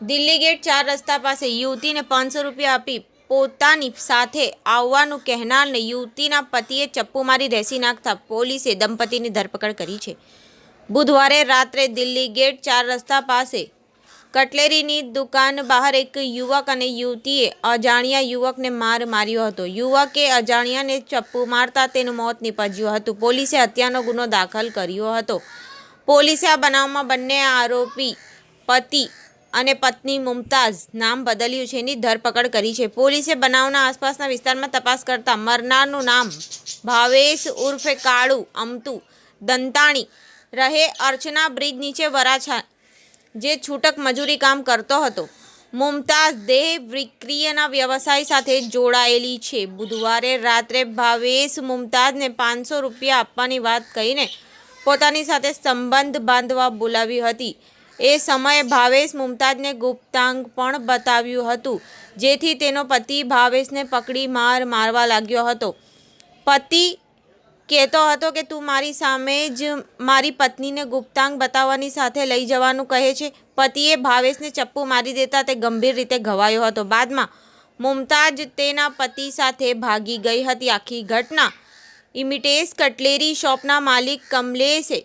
Delhi gate ચાર રસ્તા પાસે યુવતીને પાંચસો રૂપિયા આપી પોતાની સાથે આવવાનું કહેનારને યુવતીના પતિએ ચપ્પુ મારી રેસી નાખતા પોલીસે દંપતીની ધરપકડ કરી છે. બુધવારે રાત્રે દિલ્હી ગેટ ચાર રસ્તા પાસે કટલેરીની દુકાન બહાર એક યુવક અને યુવતીએ અજાણ્યા યુવકને માર માર્યો હતો. યુવકે અજાણ્યાને ચપ્પુ મારતા તેનું મોત નીપજ્યું હતું. પોલીસે હત્યાનો ગુનો દાખલ કર્યો હતો. પોલીસે આ બનાવમાં બંને આરોપી પતિ અને પત્ની મુમતાઝ નામ બદલ્યું છે, એની ધરપકડ કરી છે. પોલીસે બનાવના આસપાસના વિસ્તારમાં તપાસ કરતા મરનારનું નામ ભાવેશ ઉર્ફે કાળુ અમતુ દંતાણી રહે અર્ચના બ્રિજ નીચે વરાછા, જે છૂટક મજૂરી કામ કરતો હતો. મુમતાઝ દેહ વિક્રિયના વ્યવસાય સાથે જોડાયેલી છે. બુધવારે રાત્રે ભાવેશ મુમતાઝને પાંચસો રૂપિયા આપવાની વાત કહીને પોતાની સાથે સંબંધ બાંધવા બોલાવી હતી. એ સમયે ભાવેશ મુમતાજને ગુપ્તાંગ પણ બતાવ્યું હતું, જેથી તેનો પતિ ભાવેશને પકડી માર મારવા લાગ્યો હતો. પતિ કહેતો હતો કે, તું મારી સામે જ મારી પત્નીને ગુપ્તાંગ બતાવવાની સાથે લઈ જવાનું કહે છે. પતિએ ભાવેશને ચપ્પુ મારી દેતા તે ગંભીર રીતે ઘવાયો હતો. બાદમાં મુમતાજ તેના પતિ સાથે ભાગી ગઈ હતી. આખી ઘટના ઇમિટેશ કટલેરી શોપના માલિક કમલેશે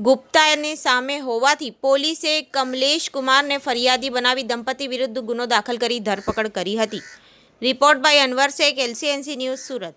ગુપ્તાની સામે હોવાથી પોલીસે કમલેશ કુમારને ફરિયાદી બનાવી દંપતી વિરુદ્ધ ગુનો દાખલ કરી ધરપકડ કરી હતી. Report by Anwar Shaikh, LCNC news Surat.